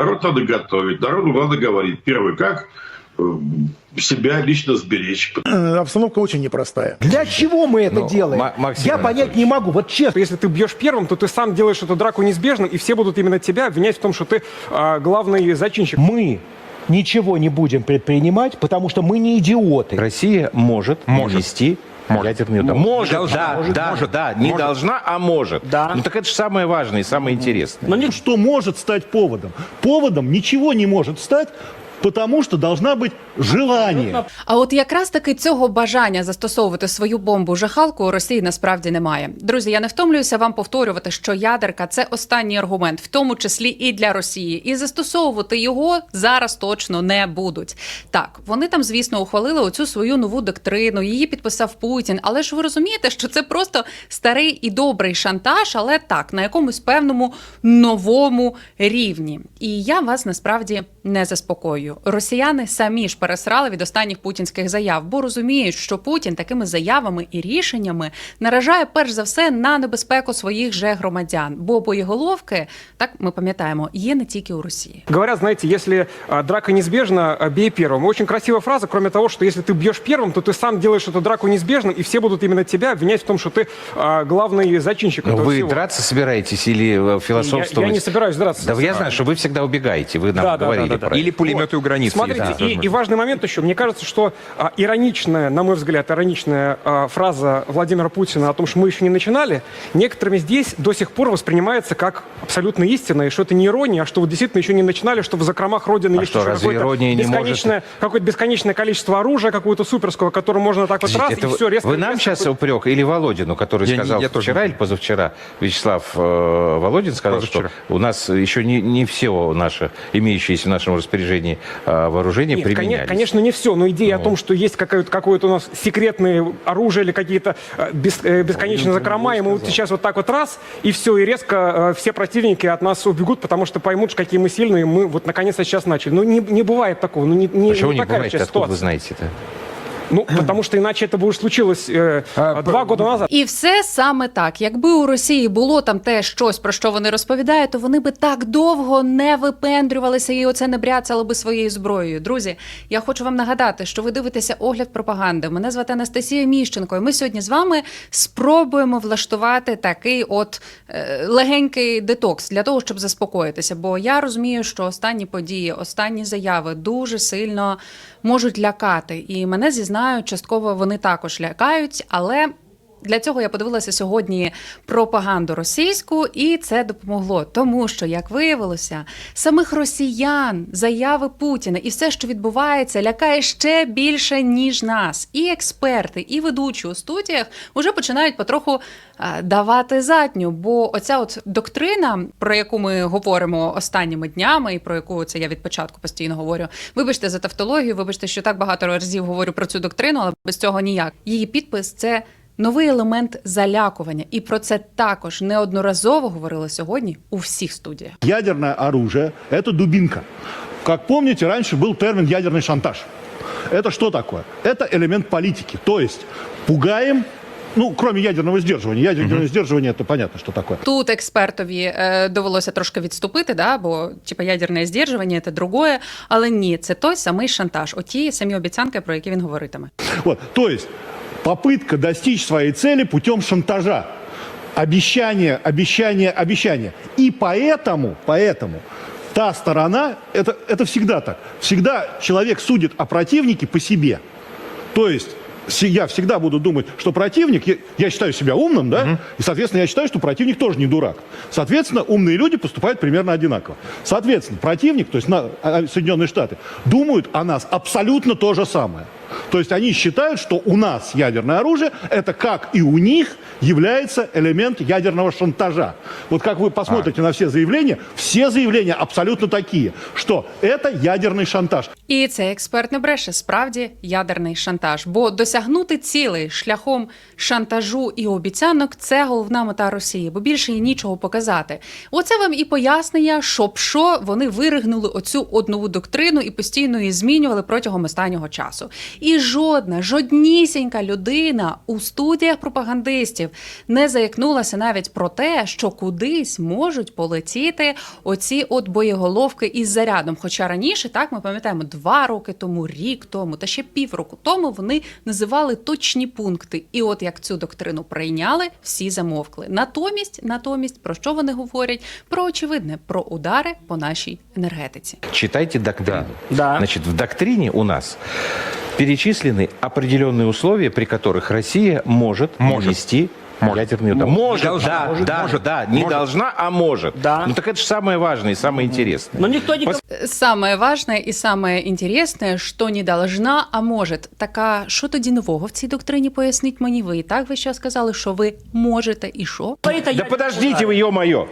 Народ надо готовить, народу надо говорить. Первый, как э, себя лично сберечь. Э, Обстановка очень непростая. Для чего мы это Ну, делаем? Ма- Максим Я понять Анатольевич. не могу. Вот честно. Если ты бьешь первым, то ты сам делаешь эту драку неизбежным, и все будут именно тебя обвинять в том, что ты а, главный зачинщик. Мы ничего не будем предпринимать, потому что мы не идиоты. Россия может, Может. вести. Ядерный удар. Может, Должна. да, Может. да, Может. да, не Может. должна, а может. Да. Ну так это же самое важное и самое интересное. Но нет, что может стать поводом? Поводом ничего не может стать, потому что должна быть желание. А от якраз таки цього бажання застосовувати свою бомбу жахалку у Росії насправді немає. Друзі, я не втомлююся вам повторювати, що ядерка це останній аргумент, в тому числі і для Росії. І застосовувати його зараз точно не будуть. Так, вони там, звісно, ухвалили оцю свою нову доктрину. Її підписав Путін. Але ж ви розумієте, що це просто старий і добрий шантаж, але так на якомусь певному новому рівні. І я вас насправді не заспокоюю. Росіяни самі ж пересрали від останніх путінських заяв, бо розуміють, що Путін такими заявами і рішеннями наражає перш за все на небезпеку своїх же громадян. Бо боєголовки, так ми пам'ятаємо, є не тільки у Росії. Говорят, знаете, если а, драка неизбежна, а, бей первым. Очень красивая фраза, кроме того, что если ты бьешь первым, то ты сам делаешь эту драку неизбежным, и все будут именно тебя обвинять в том, что ты а, главный зачинщик Ну, этого вы всего. драться собираетесь или э, я, философствовать? я не собираюсь драться. Да я знаю, что вы всегда убегаете, вы нам Да, да, говорили да, да, да. про Или это. пулеметы у границ. Смотрите, есть и, и важный момент еще. Мне кажется, что а, ироничная, на мой взгляд, ироничная а, фраза Владимира Путина о том, что мы еще не начинали, некоторыми здесь до сих пор воспринимается как абсолютно истина, и что это не ирония, а что вы действительно еще не начинали, что в закромах Родины А есть что, еще какое-то бесконечное, какое-то бесконечное количество оружия, какое-то суперского, которое можно так вот раз, это и вы- все, резко... вы нам резко сейчас упрек или Володину, который Я не- сказал я тоже вчера не или позавчера, Вячеслав э, Володин сказал, Позавчера. что у нас еще не, не все наше, имеющееся в нашем распоряжении э, вооружение Нет, коне- применялись. конечно, не все, но идея Ну. о том, что есть какое-то, какое-то у нас секретное оружие или какие-то э, бес- э, бесконечные закрома, и мы вот сейчас вот так вот раз, и все, и резко э, все противники от нас убегут, потому что поймут, какие мы сильные, мы вот наконец-то сейчас начали. Ну, не, не бывает такого, ну, не, не, Почему не не такая бывает? сейчас Откуда вы ситуация. знаете-то? Ну, потому что иначе это бы уже случилось э, А, два п- года назад. І все саме так. Якби у Росії було там те щось, про що вони розповідають, то вони би так довго не випендрювалися і оце не бряцали би своєю зброєю. Друзі, я хочу вам нагадати, що ви дивитеся огляд пропаганди. Мене звати Анастасія Міщенко, і ми сьогодні з вами спробуємо влаштувати такий от е, легенький детокс для того, щоб заспокоїтися. Бо я розумію, що останні події, останні заяви дуже сильно можуть лякати. І мене зізнають, частково вони також лякають, але. Для цього я подивилася сьогодні пропаганду російську, і це допомогло. Тому що, як виявилося, самих росіян, заяви Путіна і все, що відбувається, лякає ще більше ніж нас. І експерти, і ведучі у студіях вже починають потроху е, давати задню. Бо оця от доктрина, про яку ми говоримо останніми днями, і про яку це я від початку постійно говорю. Вибачте за тавтологію, вибачте, що так багато разів говорю про цю доктрину, але без цього ніяк. Її підпис це Новий елемент залякування, і про це також неодноразово говорили сьогодні у всіх студіях. Ядерное оружие – это дубинка. Как помните, раньше был термин «ядерный шантаж». Это что такое? Это элемент политики. То есть пугаем, ну, кроме ядерного сдерживания. Ядерное сдерживание – это понятно, что такое. Тут експертові е, довелося трошки відступити, да, бо типа ядерне здержування це другое. Але ні, це той самий шантаж, оті самі обіцянки, про які він говоритиме. Вот, то есть попытка достичь своей цели путем шантажа. Обещание, обещание, обещание. И поэтому, поэтому та сторона, это, это всегда так. Всегда человек судит о противнике по себе. То есть я всегда буду думать, что противник, я, я считаю себя умным, да, и, соответственно, я считаю, что противник тоже не дурак. Соответственно, умные люди поступают примерно одинаково. Соответственно, противник, то есть на, а, Соединенные Штаты, думают о нас абсолютно то же самое. То есть они считают, что у нас ядерное оружие, это как и у них является элемент ядерного шантажа. Вот как вы посмотрите на все заявления, все заявления абсолютно такие, что это ядерный шантаж. І цей експерт не бреше справді ядерний шантаж. Бо досягнути цілей шляхом шантажу і обіцянок це головна мета Росії, бо більше їй нічого показати. Оце вам і пояснення, щоб що вони виригнули оцю одну доктрину і постійно її змінювали протягом останнього часу. І жодна, жоднісінька людина у студіях пропагандистів не заякнулася навіть про те, що кудись можуть полетіти оці от боєголовки із зарядом. Хоча раніше, так ми пам'ятаємо, два роки тому, рік тому та ще півроку тому вони називали точні пункти. І от як цю доктрину прийняли, всі замовкли. Натомість, натомість, про що вони говорять? Про очевидне, про удари по нашій енергетиці. Читайте доктрину. Да. Значит, в доктрине у нас перечислены определенные условия, при которых Россия может, нанести ядерный удар. Может, Должна. да, Может, да, может. да, не должна, а может. Да. Ну так это же самое важное и самое интересное. Но никто не Самое важное и самое интересное, что не должна, а может. Така, що тоді нового в цій доктрині поясніть мені ви? І так ви ще сказали, що ви можете і що? говорит о Да ядерном подождите ударе. вы, ё-моё.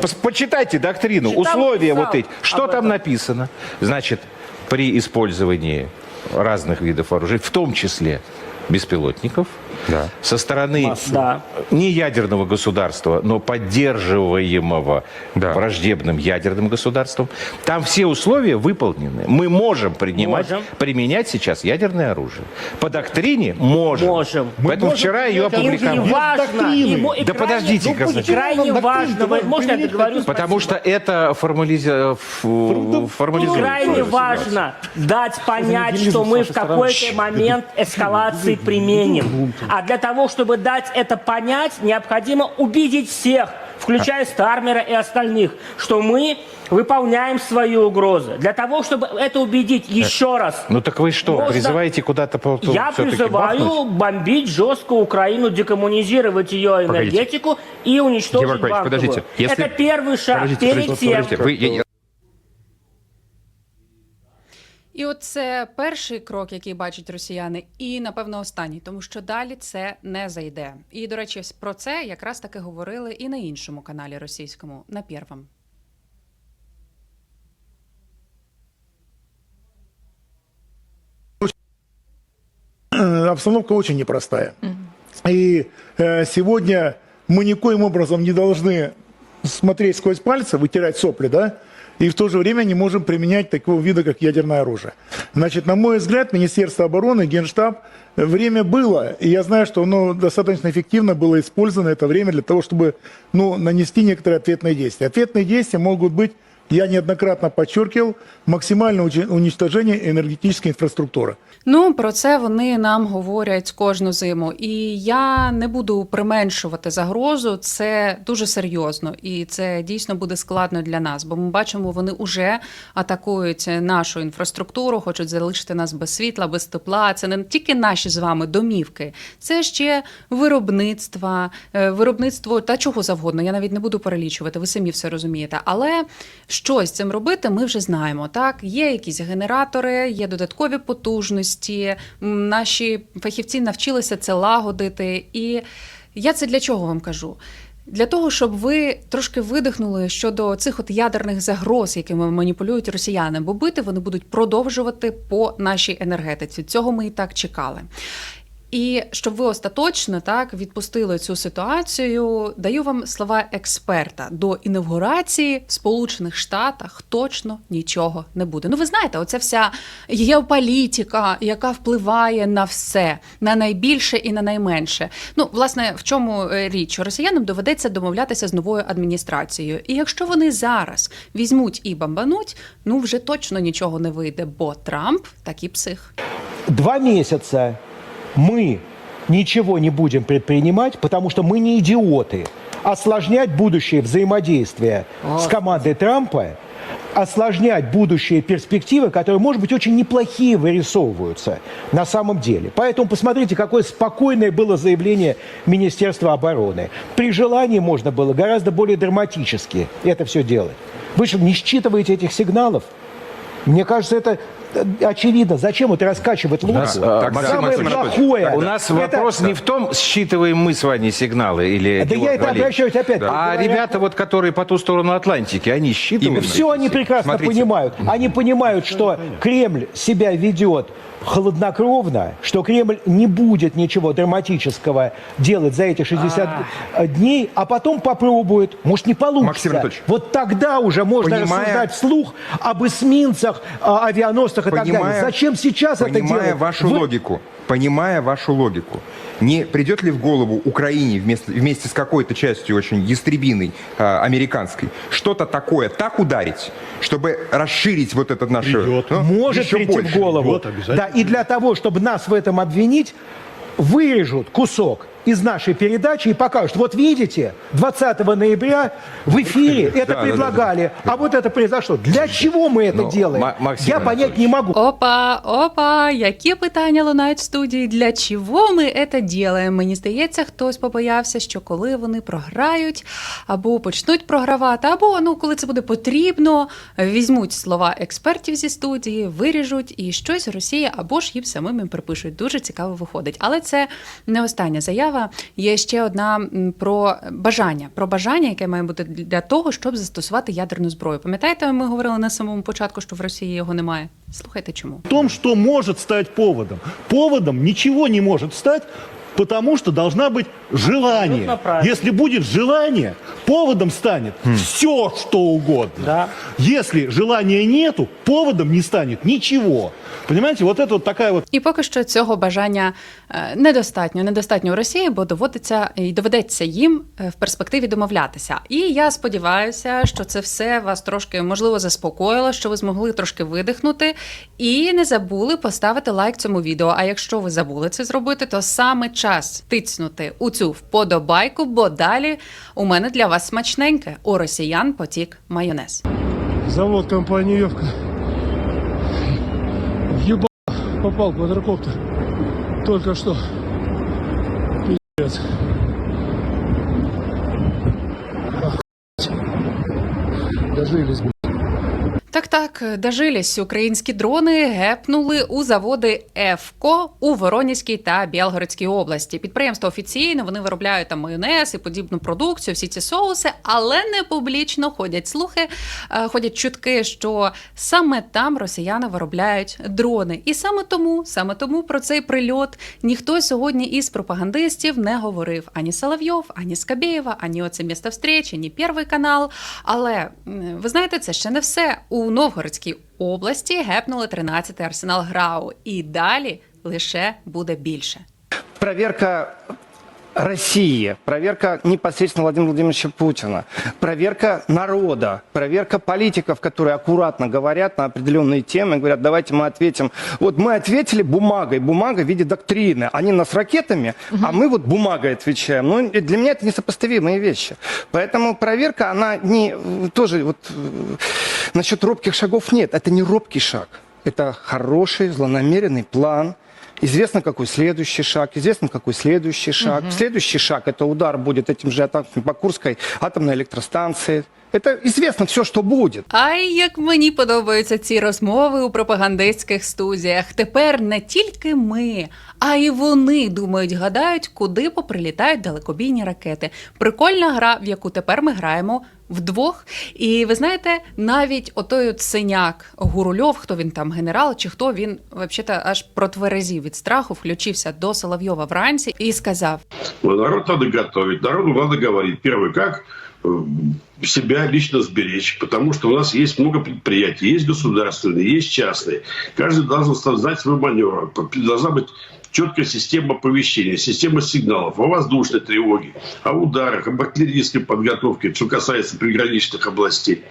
Пос- Почитайте доктрину, Читал, условия писал вот эти. Что об там этом. написано? Значит, при использовании разных видов вооружений, в том числе беспилотников, со стороны Да. не ядерного государства, но поддерживаемого враждебным ядерным государством, там все условия выполнены. Мы можем принимать, Можем. применять сейчас ядерное оружие. По доктрине можем. Можем. Поэтому вчера ее опубликовали. важно, Да подождите, ну, Казачек. крайне важно, вы- давай, можно я приведите договорю? Потому что это формализи... формализует. Крайне важно дать понять, что мы в какой-то момент эскалации применим. А для того, чтобы дать это понять, необходимо убедить всех, включая Стармера и остальных, что мы выполняем свои угрозы. Для того, чтобы это убедить еще раз, Ну так вы что, Можно- призываете куда-то по, я призываю бахнуть? бомбить жестко Украину, декоммунизировать ее энергетику и уничтожить Георгий банковую. подождите, если- Это первый шаг Подождите, перед подождите, тем, подождите. Вы- я- І от це перший крок, який бачать росіяни, і напевно останній, тому що далі це не зайде. І до речі, про це якраз таки говорили і на іншому каналі російському, на Первом. Э, Обстановка очень непростая. И э, сегодня мы никоим образом не должны смотреть сквозь пальцы, вытирать сопли, да, и в то же время не можем применять такого вида, как ядерное оружие. Значит, на мой взгляд, Министерство обороны, Генштаб, время было, и я знаю, что оно достаточно эффективно было использовано это время для того, чтобы ну, нанести некоторые ответные действия. Ответные действия могут быть, я неоднократно подчеркивал, максимальное учи- уничтожение энергетической инфраструктуры. Ну про це вони нам говорять кожну зиму. І я не буду применшувати загрозу. Це дуже серйозно, і це дійсно буде складно для нас. Бо ми бачимо, вони вже атакують нашу інфраструктуру, хочуть залишити нас без світла, без тепла. Це не тільки наші з вами домівки, це ще виробництва, е, виробництво та чого завгодно. Я навіть не буду перелічувати. Ви самі все розумієте. Але щось цим робити ми вже знаємо. Так, є якісь генератори, є додаткові потужності. Наші фахівці навчилися це лагодити. І я це для чого вам кажу? Для того, щоб ви трошки видихнули щодо цих от ядерних загроз, якими маніпулюють росіяни, бо бити вони будуть продовжувати по нашій енергетиці. Цього ми і так чекали. І щоб ви остаточно так відпустили цю ситуацію, даю вам слова експерта до інавгурації в Сполучених Штатах точно нічого не буде. Ну, ви знаєте, оця вся геополітика, яка впливає на все, на найбільше і на найменше. Ну, власне, в чому е, річ? Росіянам доведеться домовлятися з новою адміністрацією. І якщо вони зараз візьмуть і бамбануть, ну вже точно нічого не вийде, бо Трамп такий псих. Два месяца мы ничего не будем предпринимать, потому что мы не идиоты. Осложнять будущее взаимодействие с командой Трампа, осложнять будущие перспективы, которые, может быть, очень неплохие вырисовываются на самом деле. Поэтому посмотрите, какое спокойное было заявление Министерства обороны. При желании можно было гораздо более драматически это все делать. Вы что, не считываете этих сигналов? Мне кажется, это очевидно. Зачем это раскачивать лодку? э, Так, Самое Максим плохое. У нас это- вопрос не в том, считываем мы с вами сигналы или Да я это обращаюсь опять. А говоря- ребята, вот, которые по ту сторону Атлантики, они считывают? Именно. Все они прекрасно Смотрите. понимают. Они понимают, что Кремль себя ведет хладнокровно, что Кремль не будет ничего драматического делать за эти 60 дней, а потом попробует. Может, не получится. Максим Анатольевич. вот тогда уже можно Понимая- рассуждать вслух об эсминцах, авианосцах 90-х и так далее. Зачем сейчас это понимая делать? вашу Вы- логику, понимая вашу логику, не придет ли в голову Украине вместе, вместе с какой-то частью очень ястребиной а, американской что-то такое так ударить, чтобы расширить вот этот наш... Придет. ну, может еще прийти больше? в голову. Идет обязательно. да, и для того, чтобы нас в этом обвинить, вырежут кусок из нашей передачи и покажут. Вот видите, 20 ноября в эфире это да, предлагали, а вот это произошло. Для чего мы это Ну, делаем? Ма- Максим Я понять не Анатольевич. могу. Опа, опа, які питання лунають в студії? Для чого ми це ділаємо? Мені здається, хтось побоявся, що коли вони програють або почнуть програвати, або ну, коли це буде потрібно, візьмуть слова експертів зі студії, виріжуть і щось Росія або ж їм самим їм припишуть. Дуже цікаво виходить. Але це не остання заява. Є ще одна про бажання, про бажання, яке має бути для того, щоб застосувати ядерну зброю. Пам'ятаєте, ми говорили на самому початку, що в Росії його немає. Слухайте, чому? В том, что может стать поводом. Поводом ничего не может стать, потому что должна быть желание. Если будет желание, поводом станет все, что угодно. Да. Если желания нету, поводом не станет ничего. Понимаете, вот это вот такая вот І поки що цього бажання е, недостатньо, недостатньо у Росії, бо доводиться і доведеться їм е, в перспективі домовлятися. І я сподіваюся, що це все вас трошки можливо заспокоїло, що ви змогли трошки видихнути і не забули поставити лайк цьому відео. А якщо ви забули це зробити, то саме час тицнути у цю вподобайку, бо далі у мене для вас смачненьке. У росіян потік майонез. Завод компании Евка. Ебал, попал квадрокоптер. Только что. Пиздец. Дожились, блядь. Так, так, дожились. Українські дрони гепнули у заводи ЕФКО у Воронізькій та Білгородській області. Підприємства офіційно вони виробляють там майонез і подібну продукцію, всі ці соуси, але не публічно ходять слухи, е, ходять чутки, що саме там росіяни виробляють дрони. І саме тому, саме тому про цей прильот ніхто сьогодні із пропагандистів не говорив ані Соловйов, ані Скабєєва, ані оце місто встречі, ні Перший канал. Але ви знаєте, це ще не все. У Новгородській області гепнули 13-й арсенал ГРАУ. І далі лише буде більше. проверка России, проверка непосредственно Владимира Владимировича Путина, проверка народа, проверка политиков, которые аккуратно говорят на определенные темы, говорят, давайте мы ответим. Вот мы ответили бумагой, бумага в виде доктрины. Они нас ракетами, а мы вот бумагой отвечаем. Ну, для меня это несопоставимые вещи. Поэтому проверка, она не тоже вот э, насчет робких шагов нет. Это не робкий шаг. Это хороший, злонамеренный план. Известно, какой следующий шаг, известно, какой следующий шаг. Следующий шаг – это удар будет этим же атаками по Курской атомной электростанции. Это известно все, что будет. Ай, як мені подобаються ці розмови у пропагандистських студіях. Тепер не тільки ми, а й вони думають, гадають, куди поприлітають далекобійні ракети. Прикольна гра, в яку тепер ми граємо вдвох. І ви знаєте, навіть отой от синяк Гурульов, хто він там генерал, чи хто він взагалі аж протверезів від страху, включився до Соловйова вранці і сказав: Ну, Народ надо готовить, народу надо говорить. Первый, как э, себя лично сберечь, потому что у нас есть много предприятий, есть государственные, есть частные. Каждый должен знать свой маневр. Должна быть четкая система оповещения, система сигналов о воздушной тревоге, о ударах, об артиллерийской подготовке, что касается приграничных областей,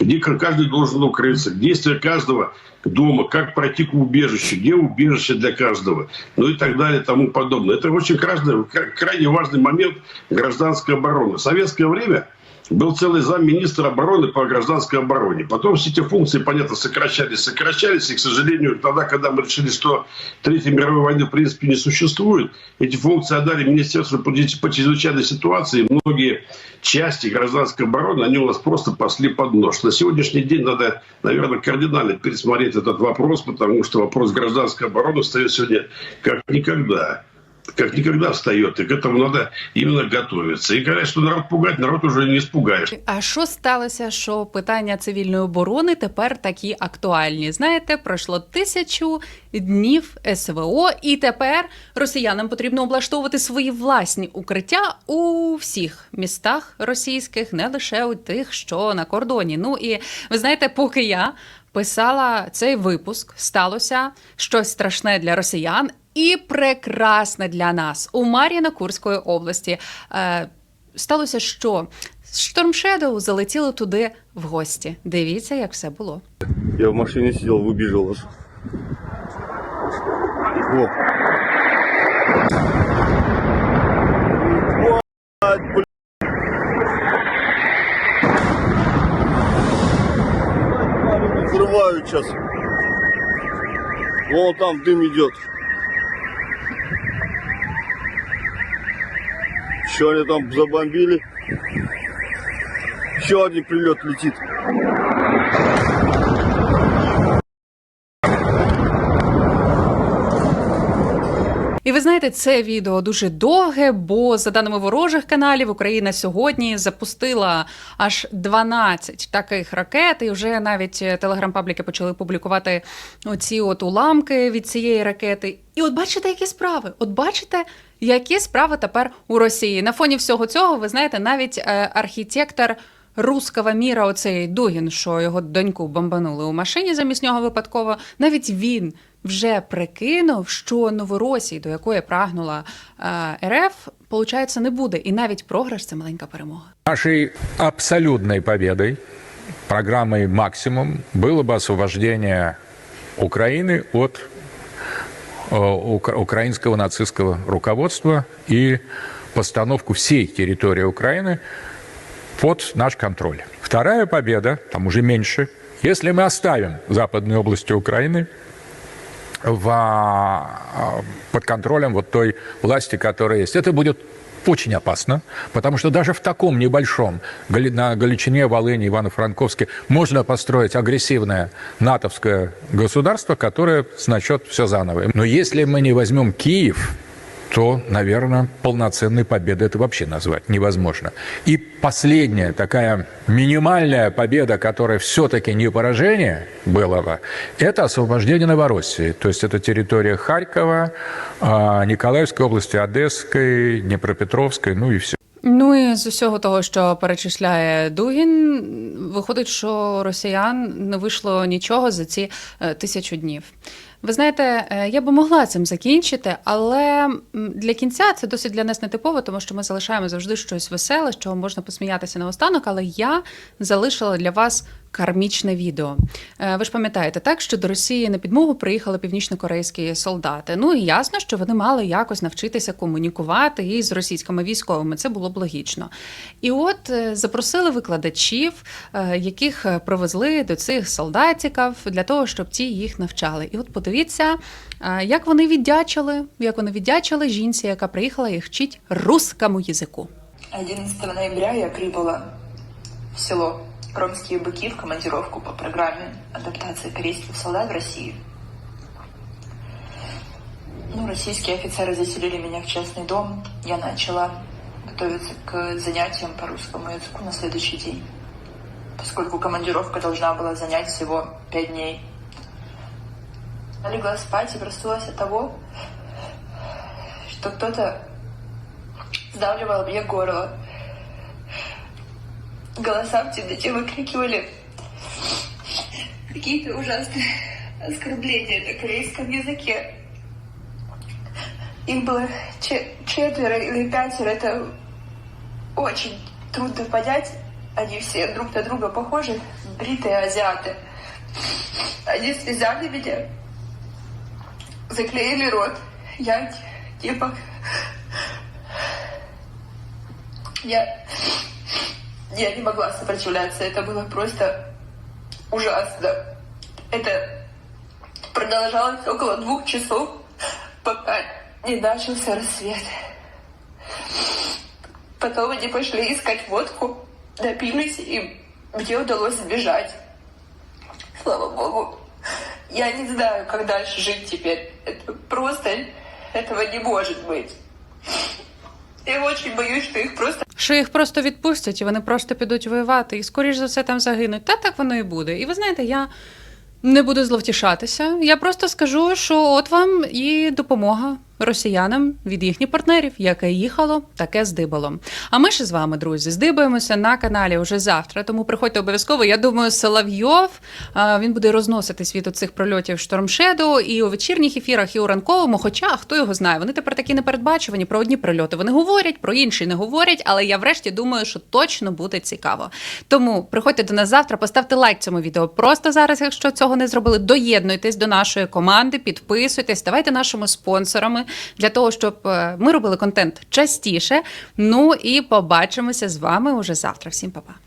где каждый должен укрыться, действия каждого дома, как пройти к убежищу, где убежище для каждого, ну и так далее, тому подобное. Это очень крайне, важный момент гражданской обороны. В советское время был целый замминистра обороны по гражданской обороне. Потом все эти функции, понятно, сокращались, сокращались. И, к сожалению, тогда, когда мы решили, что Третьей мировой войны в принципе не существует, эти функции отдали Министерству по по чрезвычайной ситуации. И многие части гражданской обороны, они у нас просто пошли под нож. На сегодняшний день надо, наверное, кардинально пересмотреть этот вопрос, потому что вопрос гражданской обороны стоит сегодня как никогда как никогда встает, и к этому надо именно готовиться. И что народ пугать, народ уже не испугаешь. А що сталося, що питання цивільної оборони тепер такі актуальні? Знаєте, пройшло тисячу днів СВО, і тепер росіянам потрібно облаштовувати свої власні укриття у всіх містах російських, не лише у тих, що на кордоні. Ну і ви знаєте, поки я. писала цей випуск, сталося щось страшне для росіян і прекрасне для нас у Мар'їна Курської області. Е, сталося, що Storm Shadow залетіли туди в гості. Дивіться, як все було. Я в машине сидел, выбежал аж. О. Взрывают сейчас. Вон там дым идет. Еще они там забомбили. Еще один прилет летит. І ви знаєте, це відео дуже довге, бо за даними ворожих каналів, Україна сьогодні запустила аж 12 таких ракет, і вже навіть е, телеграм-пабліки почали публікувати оці от уламки від цієї ракети. І от бачите, які справи? От бачите, які справи тепер у Росії. На фоні всього цього, ви знаєте, навіть е, архітектор. Руского міра, оцей Дугін, що його доньку бомбанули у машині замість нього випадково. Навіть він вже прикинув, що Новоросії, до якої прагнула е, РФ, получається, не буде. І навіть програш це маленька перемога. Нашей абсолютной победой, программой «Максимум», было бы освобождение Украины от э, ука- украинского нацистского руководства и постановку всей территории Украины под наш контроль. Вторая победа, там уже меньше, если мы оставим западные области Украины в, а, под контролем вот той власти, которая есть. Это будет очень опасно, потому что даже в таком небольшом, на Галичине, Волыне, Ивано-Франковске можно построить агрессивное натовское государство, которое начнет все заново. Но если мы не возьмем Киев, то, наверное, полноценной победы это вообще назвать невозможно. И последняя такая минимальная победа, которая все-таки не поражение было бы, это освобождение Новороссии. То есть это территория Харькова, а, Николаевской области, Одесской, Днепропетровской, ну и все. Ну і з усього того, що перечисляє Дугін, виходить, що росіян не вийшло нічого за ці е, тисячу днів. Ви знаєте, е, я би могла цим закінчити, але для кінця це досить для нас нетипово, тому що ми залишаємо завжди щось веселе, з чого можна посміятися наостанок. Але я залишила для вас кармічне відео. Е, Ви ж пам'ятаєте, так що до Росії на підмогу приїхали північнокорейські солдати. Ну і ясно, що вони мали якось навчитися комунікувати із російськими військовими. Це було б логічно. І от е, запросили викладачів, е, яких привезли до цих солдатиків для того, щоб ті їх навчали. І от подивіться, як вони віддячили, як вони віддячили жінці, яка приїхала їх вчить русскому язику. 11 ноября я прибыла в село Ромские быки в командировку по программе адаптации корейских солдат в России. Ну, российские офицеры заселили меня в частный дом. Я начала готовиться к занятиям по русскому языку на следующий день, поскольку командировка должна была занять всего пять дней. Я легла спать и проснулась от того, что кто-то сдавливал мне горло. Голоса в темноте выкрикивали какие-то ужасные оскорбления на корейском языке. Их было че- четверо или пятеро, это очень трудно понять. Они все друг на друга похожи, бритые азиаты. Они связали меня, заклеили рот. Я типа я, я не могла сопротивляться. Это было просто ужасно. Это продолжалось около двух часов, пока не начался рассвет. Потом они пошли искать водку, напились, и мне удалось сбежать. Слава богу. Я не знаю, как дальше жить теперь. Это просто этого не может быть. Я очень боюсь, что их просто Що їх просто відпустять, і вони просто підуть воювати, і скоріш за все там загинуть. Та так воно і буде. І ви знаєте, я не буду зловтішатися. Я просто скажу, що от вам і допомога росіянам від їхніх партнерів, яке їхало, таке здибало. А ми ще з вами, друзі, здибаємося на каналі уже завтра. Тому приходьте обов'язково. Я думаю, Соловйов він буде розносити світ оцих прольотів штормшеду і у вечірніх ефірах, і у ранковому. Хоча хто його знає, вони тепер такі непередбачувані. Про одні прильоти вони говорять, про інші не говорять. Але я врешті думаю, що точно буде цікаво. Тому приходьте до нас завтра, поставте лайк цьому відео. Просто зараз, якщо цього не зробили, доєднуйтесь до нашої команди, підписуйтесь, ставайте нашими спонсорами для того, щоб е, ми робили контент частіше. Ну і побачимося з вами уже завтра. Всім па-па.